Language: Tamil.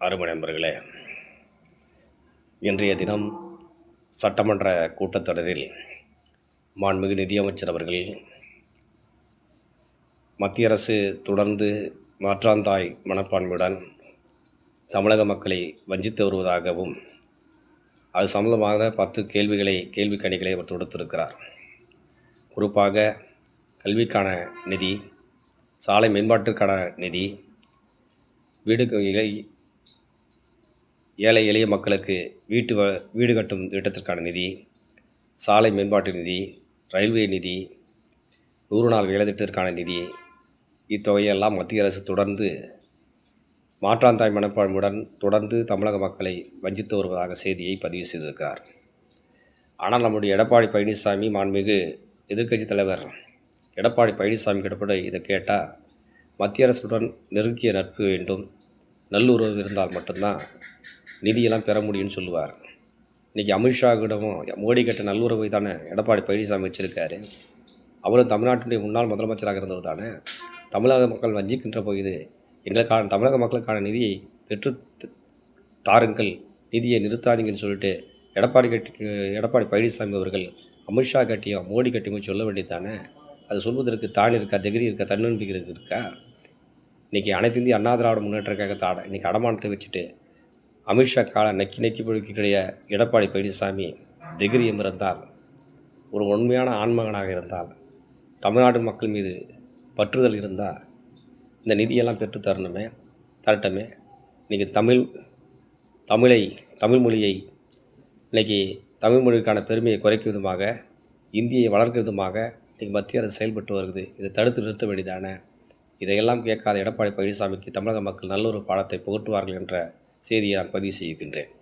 அருமை நண்பர்களே இன்றைய தினம் சட்டமன்ற கூட்டத்தொடரில் மாண்புமிகு நிதியமைச்சர் அவர்கள் மத்திய அரசு தொடர்ந்து மாற்றாந்தாய் மனப்பான்மையுடன் தமிழக மக்களை வஞ்சித்து வருவதாகவும் அது சம்பந்தமாக பத்து கேள்விகளை கேள்வி கணிகளை அவர் தொடுத்திருக்கிறார். குறிப்பாக கல்விக்கான நிதி சாலை மேம்பாட்டிற்கான நிதி வீடு ஏழை எளிய மக்களுக்கு வீட்டு வ- வீடு கட்டும் திட்டத்திற்கான நிதி சாலை மேம்பாட்டு நிதி ரயில்வே நிதி நூறு நாள் வேலை திட்டத்திற்கான நிதி இத்தொகையெல்லாம் மத்திய அரசு தொடர்ந்து மாற்றாந்தாய் மனப்பான்மையுடன் தொடர்ந்து தமிழக மக்களை வஞ்சித்து வருவதாக செய்தியை பதிவு செய்திருக்கிறார். ஆனால் நம்முடைய எடப்பாடி பழனிசாமி மாண்புமிகு எதிர்க்கட்சித் தலைவர் எடப்பாடி பழனிசாமி கிடப்பட இதை கேட்டால் மத்திய அரசுடன் நெருங்கிய நட்பு வேண்டும். நல்லுறவு இருந்தால் மட்டும்தான் நிதியெல்லாம் பெற முடியும்னு சொல்லுவார். இன்றைக்கி அமித்ஷாவிடமும் மோடி கிட்ட நல்லுறவை தானே எடப்பாடி பழனிசாமி வச்சுருக்காரு. அவரும் தமிழ்நாட்டினுடைய முன்னாள் முதலமைச்சராக இருந்தவர் தானே. தமிழக மக்கள் வஞ்சிக்கின்ற போது எங்களுக்கான தமிழக மக்களுக்கான நிதியை பெற்று தாருங்கள். நிதியை நிறுத்தாதீங்கன்னு சொல்லிட்டு எடப்பாடி கட்டி எடப்பாடி பழனிசாமி அவர்கள் அமித்ஷா கட்டியும் மோடி கட்டியும் சொல்ல வேண்டியது தானே. அது சொல்வதற்கு தான் இருக்கா திகிரி இருக்கா தன்னம்பிக்கை இருக்கா? இன்றைக்கி அனைத்து இந்திய அண்ணா திராவிட முன்னேற்ற கழகத்தை இன்றைக்கி அடமானத்தை வச்சுட்டு அமித்ஷா கால நக்கி நக்கி பிடிக்கக்கூடிய எடப்பாடி பழனிசாமி திகிரியம் இருந்தால் ஒரு உண்மையான ஆண்மகனாக இருந்தால் தமிழ்நாடு மக்கள் மீது பற்றுதல் இருந்தால் இந்த நிதியெல்லாம் பெற்று தரணுமே தரட்டமே. இன்றைக்கி தமிழ் தமிழை தமிழ் மொழியை இன்றைக்கி தமிழ் மொழிக்கான பெருமையை குறைக்கும் விதமாக இந்தியை வளர்க்கும் விதமாக இன்றைக்கி மத்திய அரசு செயல்பட்டு வருகிறது. இதை தடுத்து நிறுத்த வேண்டியதான இதையெல்லாம் கேட்காத எடப்பாடி பழனிசாமிக்கு தமிழக மக்கள் நல்ல ஒரு பாடத்தை புகட்டுவார்கள் என்ற செய்தியாக பதிவு செய்கின்றேன்.